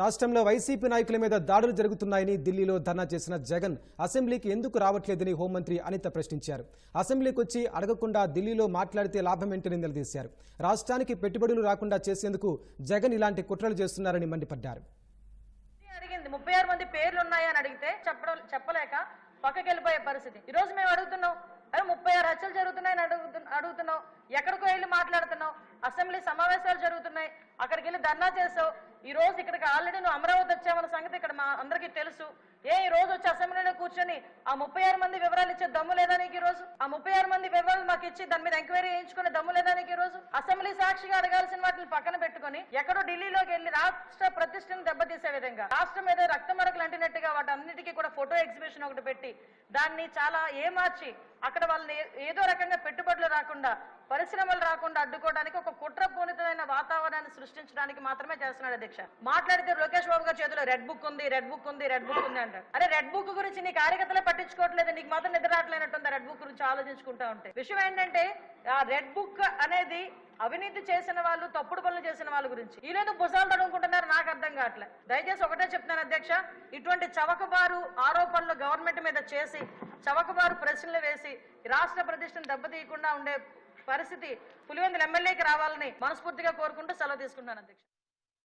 రాష్ట్రంలో వైసీపీ నాయకుల మీద దాడులు జరుగుతున్నాయని ఢిల్లీలో ధర్నా చేసిన జగన్ అసెంబ్లీకి ఎందుకు రావట్లేదని హోంమంత్రి అనిత ప్రశ్నించారు. అసెంబ్లీకి వచ్చి అడగకుండా ఢిల్లీలో మాట్లాడితే లాభం ఏంటని నిలదీశారు. రాష్ట్రానికి పెట్టుబడులు రాకుండా చేసేందుకు జగన్ ఇలాంటి కుట్రలు చేస్తున్నారని మండిపడ్డారు. అడిగింది. ముప్పై ఆరు మంది పేర్లు ఉన్నాయి అని అడిగితే చెప్పడం చెప్పలేక పక్కకి వెళ్ళిపోయే పరిస్థితి. ఈ రోజు మేము అడుగుతున్నాం. అరే ముప్పై ఆరు హత్యలు జరుగుతున్నాయని అడుగుతు అడుగుతున్నావు. ఎక్కడికో వెళ్ళి మాట్లాడుతున్నావు. అసెంబ్లీ సమావేశాలు జరుగుతున్నాయి. అక్కడికి వెళ్ళి ధర్నా చేసావు. ఈ రోజు ఇక్కడికి ఆల్రెడీ నువ్వు అమరావతి వచ్చావన్న సంగతి ఇక్కడ మా అందరికీ తెలుసు. ఏ ఈ రోజు వచ్చి అసెంబ్లీలో కూర్చొని ఆ ముప్పై ఆరు మంది వివరాలు ఇచ్చే దమ్ము లేదా నీకు ఈ రోజు? ఆ ముప్పై ఆరు మంది వివరాలు మాకు ఇచ్చి దాని మీద ఎంక్వైరీ చేయించుకునే దమ్ము లేదా నీకు ఈ రోజు? అసెంబ్లీ సాక్షిగా అడగాల్సిన వాటిని పక్కన పెట్టుకొని ఎక్కడో ఢిల్లీలోకి వెళ్ళి రాష్ట్ర ప్రతిష్టను దెబ్బతీసే విధంగా రాష్ట్రం మీద రక్తమరకలు మరకలు వాటన్నిటికీ కూడా ఫోటో ఎగ్జిబిషన్ ఒకటి పెట్టి దాన్ని చాలా ఏమార్చి అక్కడ వాళ్ళని ఏదో రకంగా పెట్టుబడులు రాకుండా పరిశ్రమలు రాకుండా అడ్డుకోవడానికి ఒక కుట్రపూరితమైన వాతావరణాన్ని సృష్టించడానికి మాత్రమే చేస్తున్నాడు అధ్యక్ష. మాట్లాడితే లోకేష్ బాబు గారి చేతిలో రెడ్ బుక్ ఉంది రెడ్ బుక్ ఉంది రెడ్ బుక్ ఉంది అంటారు అరే రెడ్ బుక్ గురించి నీ కార్యకర్తలే పట్టించుకోవట్లేదు నీకు మాత్రం నిద్ర రావట్లేనట్టుంది రెడ్ బుక్ గురించి ఆలోచించుకుంటా ఉంటే. విషయం ఏంటంటే ఆ రెడ్ బుక్ అనేది అవినీతి చేసిన వాళ్ళు తప్పుడు పనులు చేసిన వాళ్ళ గురించి. వీళ్ళేదో భుజాలు తడుముకుంటున్నారు నాకు అర్థం కావట్లే. దయచేసి ఒకటే చెప్తున్నాను అధ్యక్ష ఇటువంటి చవకబారు ఆరోపణలు గవర్నమెంట్ మీద చేసి చవకబారు ప్రశ్నలు వేసి రాష్ట్ర ప్రతిష్టను దెబ్బతీయకుండా ఉండే పరిస్థితి పులివెందుల ఎమ్మెల్యేకి రావాలని మనస్ఫూర్తిగా కోరుకుంటూ సెలవు తీసుకుంటున్నాను అధ్యక్ష.